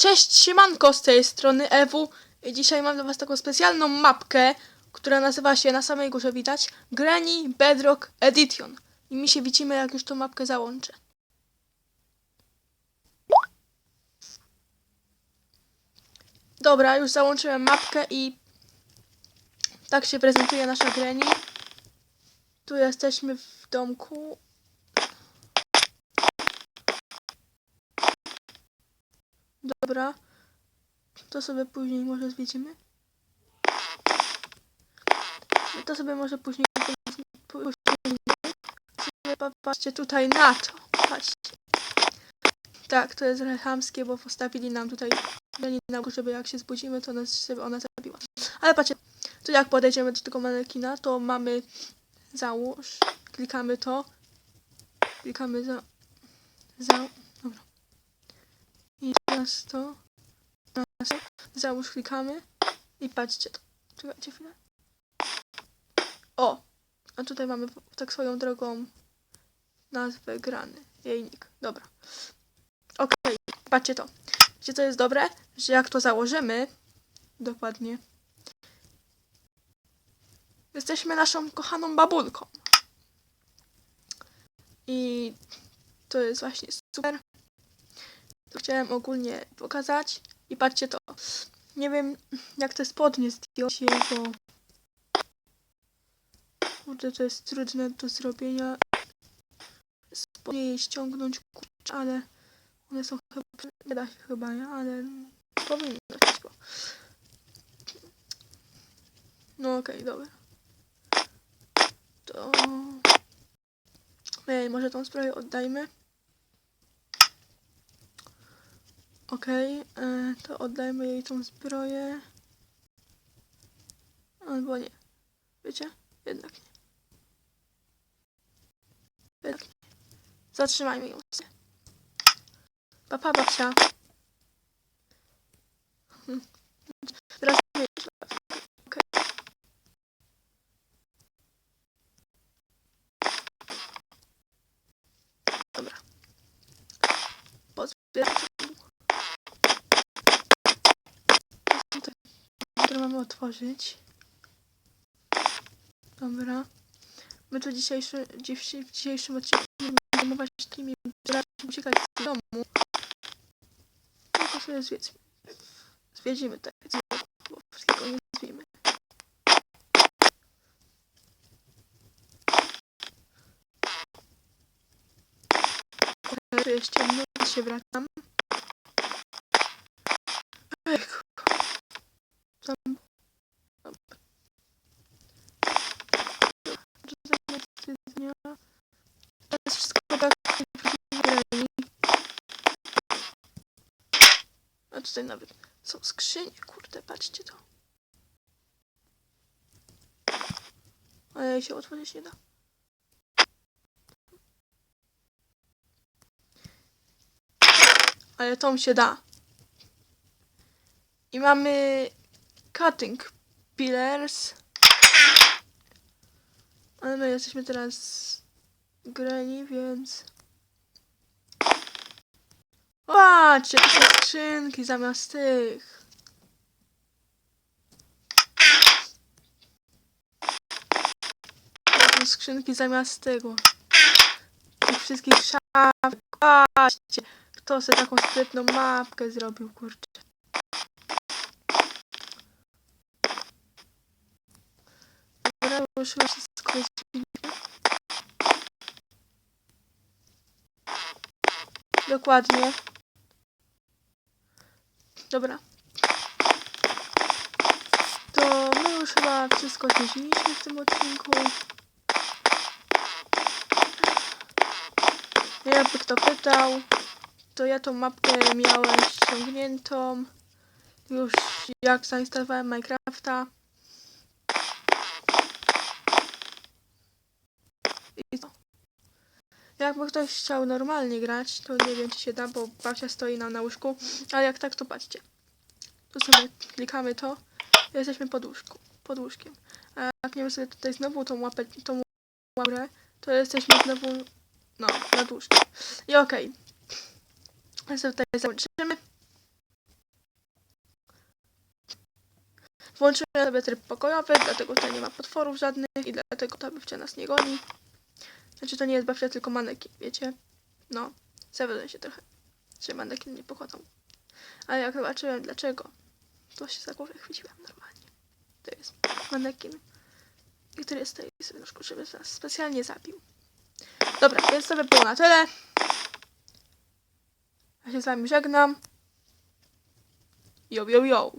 Cześć, siemanko z tej strony Ewu. Dzisiaj mam dla was taką specjalną mapkę, która nazywa się, na samej górze widać, Granny Bedrock Edition. I mi się widzimy, jak już tą mapkę załączę. Dobra, już załączyłem mapkę i tak się prezentuje nasza Granny. Tu jesteśmy w domku. Dobra. To sobie później może zwiedzimy. To sobie może później Patrzcie tutaj na to. Patrzcie. Tak, to jest trochę chamskie, bo postawili nam tutaj na górze, żeby jak się zbudzimy, to nas, ona zabiła. Ale patrzcie, to jak podejdziemy do tego manekina, to mamy załóż, klikamy to, klikamy za, za. I teraz to, teraz załóż klikamy i patrzcie to. Czekajcie chwilę. O! A tutaj mamy tak swoją drogą nazwę grany. Jej nick. Dobra. Okej, patrzcie to. Wiecie co jest dobre? Że jak to założymy, dokładnie, jesteśmy naszą kochaną babulką. I to jest właśnie super. Chciałem ogólnie pokazać. I patrzcie to. Nie wiem, jak te spodnie zdjąć, bo... Kurde, to jest trudne do zrobienia. Spodnie jej ściągnąć, kurczę, ale one są chyba... Nie da się chyba, nie? Ale powinno się, bo... No okej, dobra. To... Ej, może tą sprawę oddajmy. Okej, e, to oddajmy jej tą zbroję. Albo nie. Wiecie? Jednak nie. Jednak nie. Zatrzymajmy ją. Papa babcia. Teraz nie. Okej. Dobra. Pozbieram. Tutaj, które mamy otworzyć. Dobra. My tu dzisiejszy, dziś, w dzisiejszym odcinku będziemy zajmować takimi raczej uciekać z domu. Tylko sobie zwiedzmy. Zwiedzimy tak, bo wszystkiego nie zwiedzimy. Tu jest ciemno, się wracam. Ejku. Tam... Dobra. Tutaj jest jedzenia. To jest wszystko tak jak A tutaj nawet są skrzynie, kurde, patrzcie to. Ale się otworzyć nie da. Ale tą się da. I mamy cutting pillars. Ale my jesteśmy teraz grani, więc... Patrzcie, to są skrzynki zamiast tych. To są skrzynki zamiast tego. Tych wszystkich szafek. Patrzcie, kto sobie taką sprytną mapkę zrobił, kurczę. Dobra, chyba wszystko jest Dokładnie. Dobra. To my już chyba wszystko zwiedziliśmy w tym odcinku. Jakby kto pytał, to ja tą mapkę miałem ściągniętą już jak zainstalowałem Minecrafta. I co? Jakby ktoś chciał normalnie grać, to nie wiem, czy się da, bo babcia stoi nam na łóżku. Ale jak tak, to patrzcie. Tu sobie klikamy to. Jesteśmy pod, łóżku, pod łóżkiem. A jak sobie tutaj znowu tą łapę, tą łapę, to jesteśmy znowu, no, na łóżkiem. I okej. Okay. Ja sobie tutaj załączymy. Włączyłem sobie tryb pokojowy, dlatego tutaj nie ma potworów żadnych i dlatego ta babcia nas nie goni. Znaczy to nie jest babcia, tylko manekin, wiecie? No, zawiodłem się trochę, że manekin nie pochodzą. Ale jak zobaczyłem dlaczego, to się za głowę chwyciłem normalnie. To jest manekin, który stoi sobie nóżku, żeby nas specjalnie zabił. Dobra, więc to by było na tyle. Ja się z wami żegnam. Yo, yo, yo.